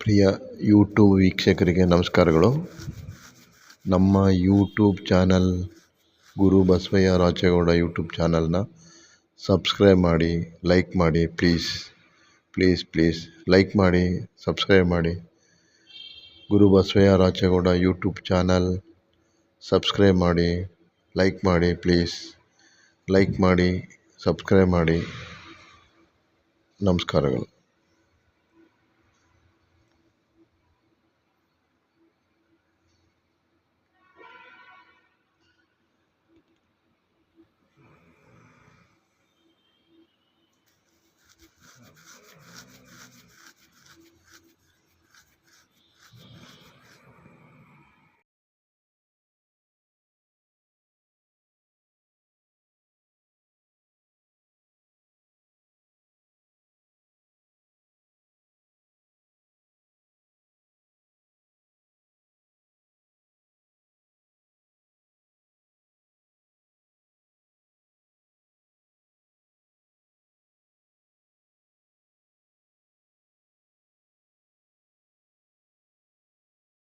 ಪ್ರಿಯ YouTube ವೀಕ್ಷಕರಿಗೆ ನಮಸ್ಕಾರಗಳು. ನಮ್ಮ YouTube channel Guru Basavaiah Rajegowda YouTube ಚಾನಲ್ನ ಸಬ್ಸ್ಕ್ರೈಬ್ ಮಾಡಿ, ಲೈಕ್ ಮಾಡಿ, ಪ್ಲೀಸ್ ಪ್ಲೀಸ್ ಪ್ಲೀಸ್, ಲೈಕ್ ಮಾಡಿ, ಸಬ್ಸ್ಕ್ರೈಬ್ ಮಾಡಿ. Guru Basavaiah Rajegowda YouTube channel subscribe ಮಾಡಿ, ಲೈಕ್ ಮಾಡಿ, ಪ್ಲೀಸ್, ಲೈಕ್ ಮಾಡಿ, ಸಬ್ಸ್ಕ್ರೈಬ್ ಮಾಡಿ. ನಮಸ್ಕಾರಗಳು.